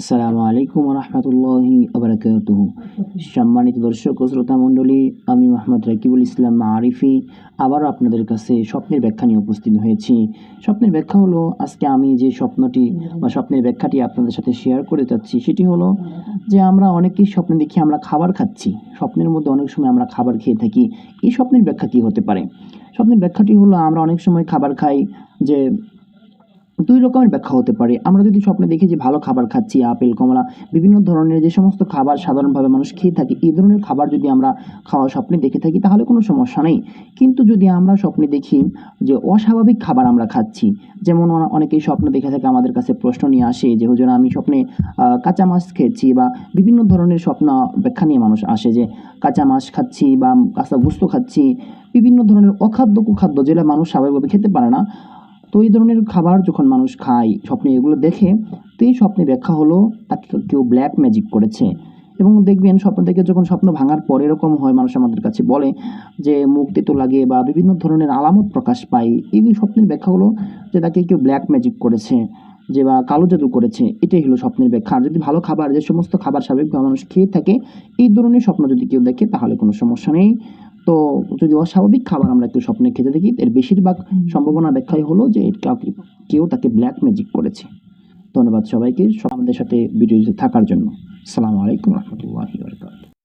আসসালামু আলাইকুম রহমতুল্লাহি আবরাকাতুহ সম্মানিত দর্শক ও শ্রোতা মণ্ডলী, আমি মোহাম্মদ রাকিবুল ইসলাম আরিফি আবারও আপনাদের কাছে স্বপ্নের ব্যাখ্যা নিয়ে উপস্থিত হয়েছি। স্বপ্নের ব্যাখ্যা হলো, আজকে আমি যে স্বপ্নটি বা স্বপ্নের ব্যাখ্যাটি আপনাদের সাথে শেয়ার করে যাচ্ছি, সেটি হলো যে আমরা অনেকেই স্বপ্নে দেখি আমরা খাবার খাচ্ছি। স্বপ্নের মধ্যে অনেক সময় আমরা খাবার খেয়ে থাকি। এই স্বপ্নের ব্যাখ্যা কী হতে পারে? স্বপ্নের ব্যাখ্যাটি হলো, আমরা অনেক সময় খাবার খাই যে দুই রকমের ব্যাখ্যা হতে পারে। আমরা যদি স্বপ্নে দেখি যে ভালো খাবার খাচ্ছি, আপেল, কমলা, বিভিন্ন ধরনের যে সমস্ত খাবার সাধারণভাবে মানুষ খেয়ে থাকে, এই ধরনের খাবার যদি আমরা খাওয়া স্বপ্নে দেখে থাকি, তাহলে কোনো সমস্যা নেই। কিন্তু যদি আমরা স্বপ্নে দেখি যে অস্বাভাবিক খাবার আমরা খাচ্ছি, যেমন অনে- অনেকেই স্বপ্ন দেখে থাকে, আমাদের কাছে প্রশ্ন নিয়ে আসে যে, হুজুর, আমি স্বপ্নে কাঁচা মাছ খেয়েছি বা বিভিন্ন ধরনের স্বপ্ন ব্যাখ্যা নিয়ে মানুষ আসে যে, কাঁচা মাছ খাচ্ছি বা কাঁচা গুস্ত খাচ্ছি, বিভিন্ন ধরনের অখাদ্য কুখাদ্য যেটা মানুষ স্বাভাবিকভাবে খেতে পারে না। তো এই ধরনের খাবার যখন মানুষ খায়, স্বপ্নে এগুলো দেখে, তো এই স্বপ্নে ব্যাখ্যা হলো তাকে কেউ ব্ল্যাক ম্যাজিক করেছে। এবং দেখবেন স্বপ্ন থেকে যখন স্বপ্ন ভাঙার পর এরকম হয়, মানুষ আমাদের কাছে বলে যে, মুখ তেতো লাগে বা বিভিন্ন ধরনের আলামত প্রকাশ পায়। এই স্বপ্নের ব্যাখ্যা হলো যে, তাকে কেউ ব্ল্যাক ম্যাজিক করেছে, যে বা কালো জাদু করেছে। এটাই হলো স্বপ্নের ব্যাখ্যা। আর যদি ভালো খাবার, যে সমস্ত খাবার স্বাভাবিকভাবে মানুষ খেয়ে থাকে, এই ধরনের স্বপ্ন যদি কেউ দেখে, তাহলে কোনো সমস্যা নেই। তো যদি অস্বাভাবিক খাবার আমরা একটু স্বপ্নে খেতে দেখি এর বেশিরভাগ সম্ভাবনা ব্যাখ্যাই হলো যে এর কাউকে- কেউ তাকে ব্ল্যাক ম্যাজিক করেছে। ধন্যবাদ সবাইকে সব আমাদের সাথে ভিডিওতে থাকার জন্য। সালামু আলাইকুম রহমতুল্লাহি